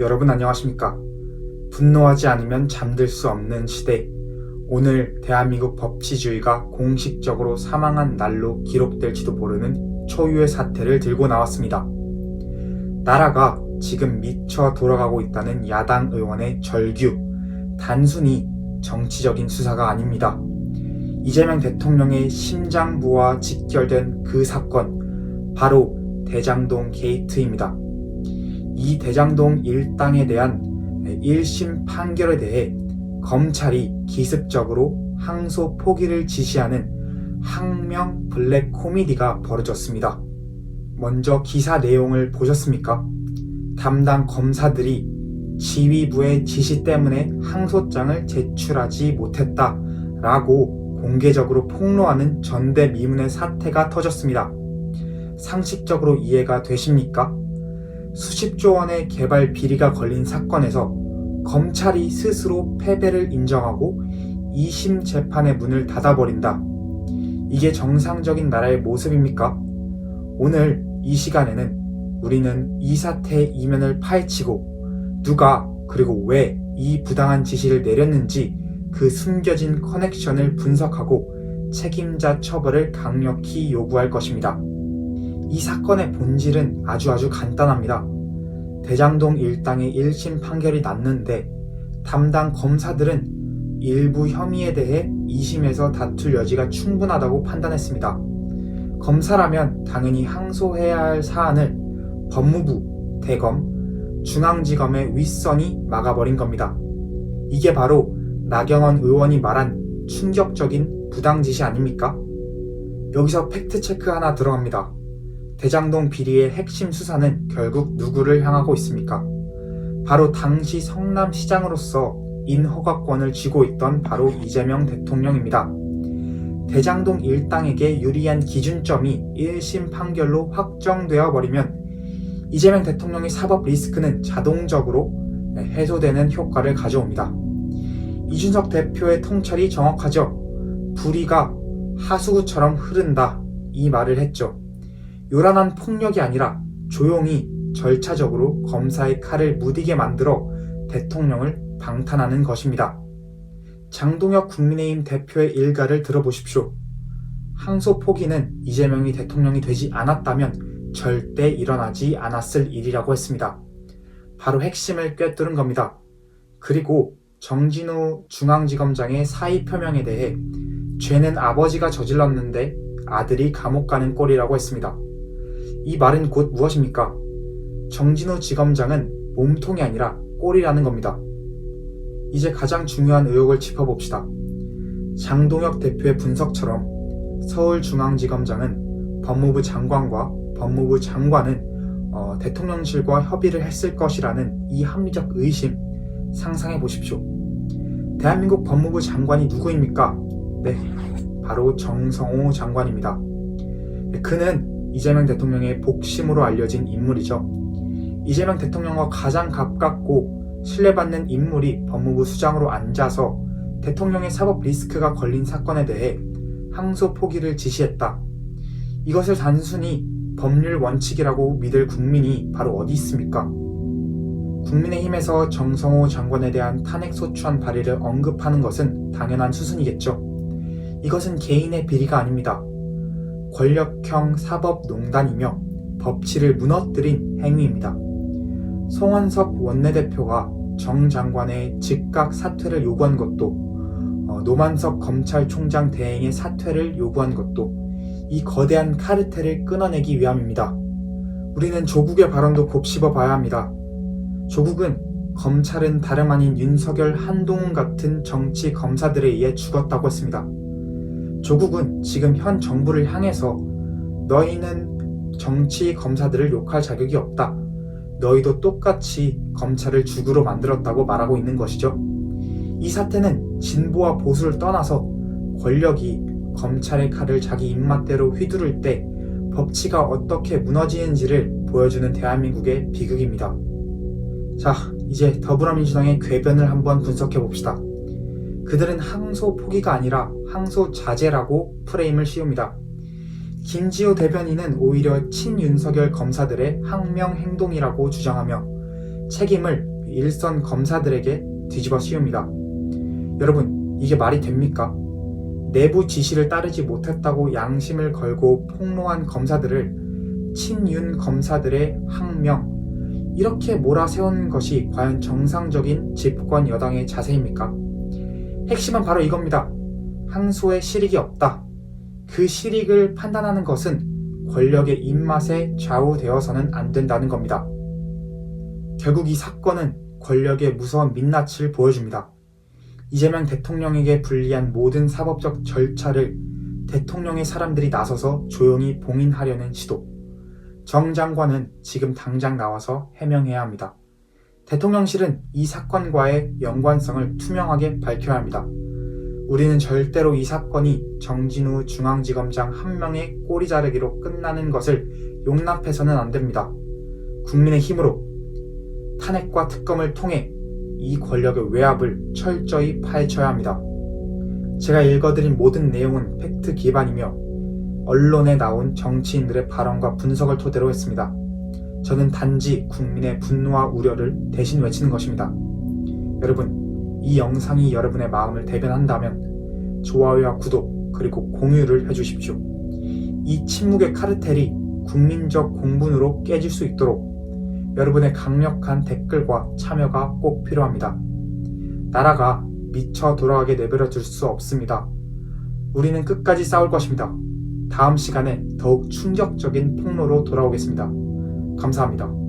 여러분 안녕하십니까? 분노하지 않으면 잠들 수 없는 시대. 오늘 대한민국 법치주의가 공식적으로 사망한 날로 기록될지도 모르는 초유의 사태를 들고 나왔습니다. 나라가 지금 미쳐 돌아가고 있다는 야당 의원의 절규. 단순히 정치적인 수사가 아닙니다. 이재명 대통령의 심장부와 직결된 그 사건, 바로 대장동 게이트입니다. 이 대장동 일당에 대한 1심 판결에 대해 검찰이 기습적으로 항소 포기를 지시하는 항명 블랙 코미디가 벌어졌습니다. 먼저 기사 내용을 보셨습니까? 담당 검사들이 지휘부의 지시 때문에 항소장을 제출하지 못했다 라고 공개적으로 폭로하는 전대미문의 사태가 터졌습니다. 상식적으로 이해가 되십니까? 수십조 원의 개발 비리가 걸린 사건에서 검찰이 스스로 패배를 인정하고 2심 재판의 문을 닫아버린다. 이게 정상적인 나라의 모습입니까? 오늘 이 시간에는 우리는 이 사태의 이면을 파헤치고 누가 그리고 왜 이 부당한 지시를 내렸는지 그 숨겨진 커넥션을 분석하고 책임자 처벌을 강력히 요구할 것입니다. 이 사건의 본질은 아주 아주 간단합니다. 대장동 일당의 1심 판결이 났는데 담당 검사들은 일부 혐의에 대해 2심에서 다툴 여지가 충분하다고 판단했습니다. 검사라면 당연히 항소해야 할 사안을 법무부, 대검, 중앙지검의 윗선이 막아버린 겁니다. 이게 바로 나경원 의원이 말한 충격적인 부당지시 아닙니까? 여기서 팩트체크 하나 들어갑니다. 대장동 비리의 핵심 수사는 결국 누구를 향하고 있습니까? 바로 당시 성남시장으로서 인허가권을 쥐고 있던 바로 이재명 대통령입니다. 대장동 일당에게 유리한 기준점이 1심 판결로 확정되어 버리면 이재명 대통령의 사법 리스크는 자동적으로 해소되는 효과를 가져옵니다. 이준석 대표의 통찰이 정확하죠. 불의가 하수구처럼 흐른다 이 말을 했죠. 요란한 폭력이 아니라 조용히 절차적으로 검사의 칼을 무디게 만들어 대통령을 방탄하는 것입니다. 장동혁 국민의힘 대표의 일가를 들어보십시오. 항소 포기는 이재명이 대통령이 되지 않았다면 절대 일어나지 않았을 일이라고 했습니다. 바로 핵심을 꿰뚫은 겁니다. 그리고 정진우 중앙지검장의 사의 표명에 대해 죄는 아버지가 저질렀는데 아들이 감옥 가는 꼴이라고 했습니다. 이 말은 곧 무엇입니까? 정진우 지검장은 몸통이 아니라 꼴이라는 겁니다. 이제 가장 중요한 의혹을 짚어봅시다. 장동혁 대표의 분석처럼 서울중앙지검장은 법무부 장관과 법무부 장관은 어, 대통령실과 협의를 했을 것이라는 이 합리적 의심 상상해 보십시오. 대한민국 법무부 장관이 누구입니까? 네, 바로 정성호 장관입니다. 네, 그는 이재명 대통령의 복심으로 알려진 인물이죠. 이재명 대통령과 가장 가깝고 신뢰받는 인물이 법무부 수장으로 앉아서 대통령의 사법 리스크가 걸린 사건에 대해 항소 포기를 지시했다. 이것을 단순히 법률 원칙이라고 믿을 국민이 바로 어디 있습니까? 국민의힘에서 정성호 장관에 대한 탄핵소추안 발의를 언급하는 것은 당연한 수순이겠죠. 이것은 개인의 비리가 아닙니다. 권력형 사법농단이며 법치를 무너뜨린 행위입니다. 송원석 원내대표가 정 장관의 즉각 사퇴를 요구한 것도 어, 노만석 검찰총장 대행의 사퇴를 요구한 것도 이 거대한 카르텔을 끊어내기 위함입니다. 우리는 조국의 발언도 곱씹어 봐야 합니다. 조국은 검찰은 다름 아닌 윤석열 한동훈 같은 정치 검사들에 의해 죽었다고 했습니다. 조국은 지금 현 정부를 향해서 너희는 정치 검사들을 욕할 자격이 없다. 너희도 똑같이 검찰을 죽으로 만들었다고 말하고 있는 것이죠. 이 사태는 진보와 보수를 떠나서 권력이 검찰의 칼을 자기 입맛대로 휘두를 때 법치가 어떻게 무너지는지를 보여주는 대한민국의 비극입니다. 자, 이제 더불어민주당의 궤변을 한번 분석해 봅시다. 그들은 항소 포기가 아니라 항소 자제라고 프레임을 씌웁니다. 김지호 대변인은 오히려 친윤석열 검사들의 항명 행동이라고 주장하며 책임을 일선 검사들에게 뒤집어 씌웁니다. 여러분, 이게 말이 됩니까? 내부 지시를 따르지 못했다고 양심을 걸고 폭로한 검사들을 친윤 검사들의 항명, 이렇게 몰아세운 것이 과연 정상적인 집권 여당의 자세입니까? 핵심은 바로 이겁니다. 항소의 실익이 없다. 그 실익을 판단하는 것은 권력의 입맛에 좌우되어서는 안 된다는 겁니다. 결국 이 사건은 권력의 무서운 민낯을 보여줍니다. 이재명 대통령에게 불리한 모든 사법적 절차를 대통령의 사람들이 나서서 조용히 봉인하려는 시도. 정 장관은 지금 당장 나와서 해명해야 합니다. 대통령실은 이 사건과의 연관성을 투명하게 밝혀야 합니다. 우리는 절대로 이 사건이 정진우 중앙지검장 한 명의 꼬리 자르기로 끝나는 것을 용납해서는 안 됩니다. 국민의 힘으로 탄핵과 특검을 통해 이 권력의 외압을 철저히 파헤쳐야 합니다. 제가 읽어드린 모든 내용은 팩트 기반이며 언론에 나온 정치인들의 발언과 분석을 토대로 했습니다. 저는 단지 국민의 분노와 우려를 대신 외치는 것입니다. 여러분, 이 영상이 여러분의 마음을 대변한다면 좋아요와 구독 그리고 공유를 해주십시오. 이 침묵의 카르텔이 국민적 공분으로 깨질 수 있도록 여러분의 강력한 댓글과 참여가 꼭 필요합니다. 나라가 미쳐 돌아가게 내버려 둘 수 없습니다. 우리는 끝까지 싸울 것입니다. 다음 시간에 더욱 충격적인 폭로로 돌아오겠습니다. 감사합니다.